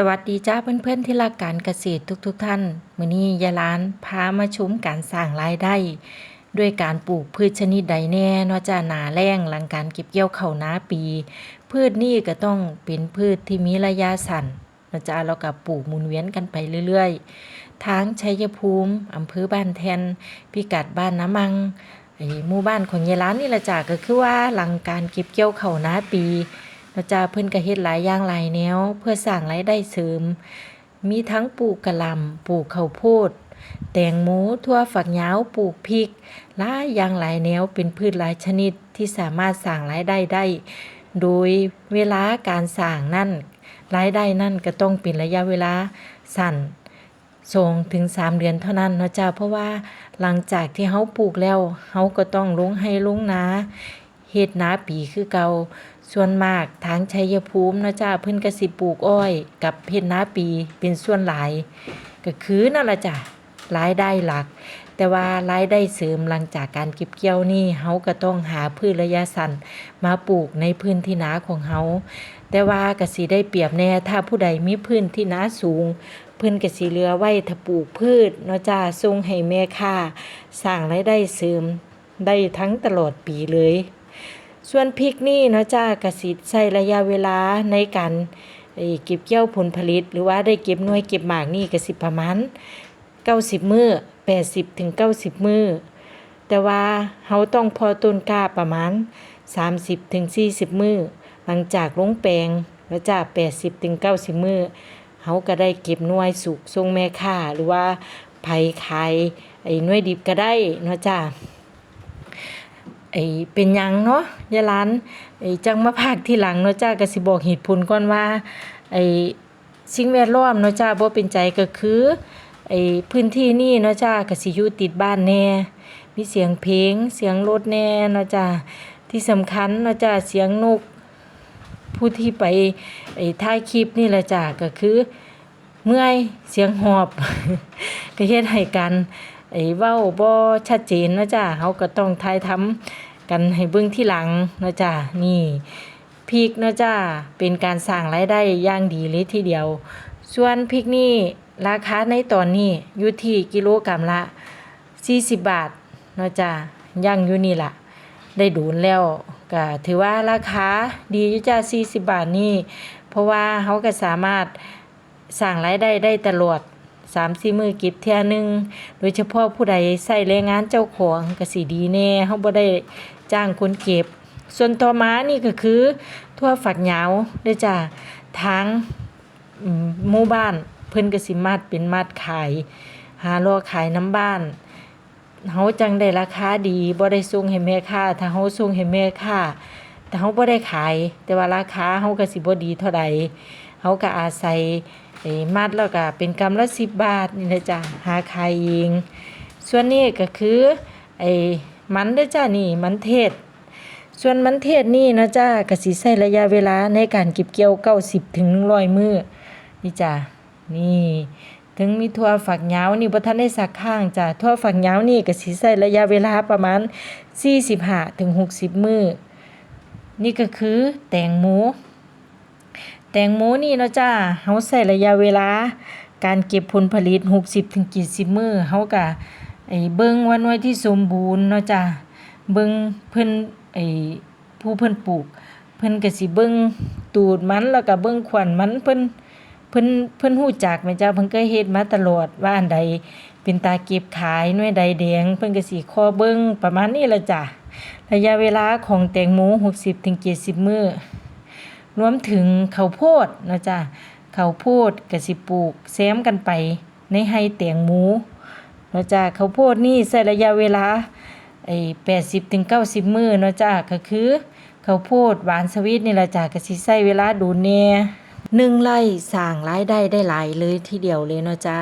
สวัสดีจ้าเพื่อนๆที่รักการเกษตรทุกๆทท่านมื้อนี้ยายหลานพามาชมการสร้างรายได้ ด้วยการปลูกพืชชนิดใดแน่นาะจ้าหนาแลงหลังการเก็บเกี่ยวเข้านาปี พืชนี่ก็ต้องเป็นพืชที่มีระยะสั้นนะจ้าแล้วก็ปลูกหมุนเวียนกันไปเรื่อยๆ ทางชัยภูมิอำเภอบ้านแทน พิกัดบ้านน้ำมังไอ้หมู่บ้านของยายหลานนี่ละจ้าก็คือว่าหลังการเก็บเกี่ยวเข้านาปี นาะจ้าเพิ่นก็เฮ็ดหลายอย่างหลายแนว เพื่อสร้างรายได้เสริม มีทั้งปลูกกะหล่ำปลูกข้าวโพดแตงโมทั่วฝักยาวปลูกพริกหลายอย่างหลายแนวเป็นพืชหลายชนิดที่สามารถสร้างรายได้ได้ โดยเวลาการสร้างนั่นรายได้นั่นก็ต้องเป็นระยะเวลาสั้นส่งถึง 3 เดือนเท่านั้นเนาะจ้าเพราะว่าหลังจากที่เฮาปลูกแล้วเฮาก็ต้องลงให้ลงนาเฮ็ดนาปีคือเก่า ส่วนมากทางชัยภูมิเนาะจ้าเพิ่นก็สิปลูกอ้อย กับเฮ็ดนาปีเป็นส่วนหลาย ก็คือนั่นล่ะจ้ะรายได้หลัก แต่ว่ารายได้เสริมหลังจากการเก็บเกี่ยวนี่เฮาก็ต้องหาพืชระยะสั้นมาปลูกในพื้นที่นาของเฮาแต่ว่าก็สิได้เปรียบแน่ถ้าผู้ใดมีพื้นที่นาสูงเพิ่นก็สิเหลือไว้ถ้าปลูกพืชเนาะจ้าส่งให้แม่ค้าสร้างรายได้เสริมได้ทั้งตลอดปีเลย ส่วนพริกนี่เนาะจ้ากสิใช้ระยะเวลาในการเก็บเกี่ยวผลผลิต หรือว่าได้เก็บหน่วยเก็บหมากนี่ก็สิประมาณ90 มื้อ80ถึง90 มื้อแต่ว่าเฮาต้องพอต้นกล้าประมาณ 30ถึง40 มื้อหลังจากลงแปลงแล้วจ้า80ถึง90 มื้อเฮาก็ได้เก็บหน่วยสุกส่งแม่ค้าหรือว่าไผขายไอ้หน่วยดิบก็ได้เนาะจ้า ไอ้เป็นยังเนาะยายหลานไอ้จังมาพากที่หลังเนาะจ้าก็สิบอกเหตุผลก่อนว่าไอ้สิ่งแวดล้อมเนาะจ้าบ่เป็นใจก็คือไอ้พื้นที่นี่เนาะจ้าก็สิอยู่ติดบ้านแน่มีเสียงเพลงเสียงรถแน่เนาะจ้าที่สำคัญเนาะจ้าเสียงนก ผู้ที่ไปไอ้ถ่ายคลิปนี่ละจ้าก็คือเมื่อยเสียงหอบก็เฮ็ดให้กัน ไอ้เว้าบ่ชัดเจนนะจ้าเฮาก็ต้องถ่ายทำกันให้เบิ่งที่หลังนะจ้านี่พริกนะจ้าเป็นการสร้างรายได้อย่างดีเลยทีเดียว ส่วนพริกนี่ราคาในตอนนี้อยู่ที่กิโลกรัมละ 40 บาทเนาะจ้าย่างอยู่นี่ล่ะ ได้ดูนแล้วก็ถือว่าราคาดีอยู่จ้า40 บาทนี่เพราะว่าเฮาก็สามารถสร้างรายได้ได้ตลอด 3 4มื้อเก็บเที่ยหนึงโดยเฉพาะผู้ใดใช้แรงงานเจ้าของก็สิดีแน่เฮาบ่ได้จ้างคนเก็บ ส่วนต่อมานี่ก็คือ ทั่วฝักยาวเด้จ้าทางหมู่บ้าน เพิ่นก็สิมัดเป็นมัดขาย หารอขายน้ำบ้านเฮาจังได้ราคาดีบ่ได้ส่งให้แม่ค้าถ้าเฮาส่งให้แม่ค้าแต่เฮาบ่ได้ขาย แต่ว่าราคาเฮาก็สิบ่ดีเท่าใด เฮาก็อาศัยมัดแล้วก็เป็นกำละ10บบาทนี่แหละจ้ะหาขายเองส่วนนี้ก็คือไอ้มันเด้อจ้านี่มันเทศ ส่วนมันเทศนี่นะจ้าก็สิใช้ระยะเวลาในการเก็บเกี่ยว90ถึง100มื้อนี่จ้ะนี่ถึงมีทั่วฝักยาวนี่บ่ทันได้สักข้างจ้ะทั่วฝักยาวนี่ก็สิใช้ระยะเวลาประมาณ45ถึง60 มื้อนี่ก็คือแตงโม งโมนี่เนาะจ้าเฮาใช้ระยะเวลา การเก็บผลผลิต 60ถึง70มื้อเฮาก็ไอ้เบิ่งว่าหน่วยที่สมบูรณ์เนาะจ้าเบิ่งเพิ่นไอ้ผู้เพิ่นปลูก เพิ่นก็สิเบิ่งตูดมันแล้วก็เบิ่งขวัญมันเพิ่นเพิ่นเพิ่นฮู้จักแม่จ้าเพิ่นก็เฮ็ดมาตลอดว่าอันใดเป็นตาเก็บขายหน่วยใดแดง เพิ่นก็สิคอเบิ่งประมาณนี้ล่ะจ้ะระยะเวลาของแตงโม60ถึง70มื้อ รวมถึงข้าวโพดนะจ้ะข้าวโพดก็สิปลูกแซมกันไปในไร่แตงโมเนะจ้ะข้าวโพดนี่ใช้ระยะเวลาไอ้80ถึง90มื้อนะจ้ะก็คือข้าวโพดหวานสวีทนี่ละจ้ะก็สิใช้เวลาดนแหน่หนึ่งไร่สร้างรายได้ได้หลายเลยทีเดียวเลยเนาะจ้า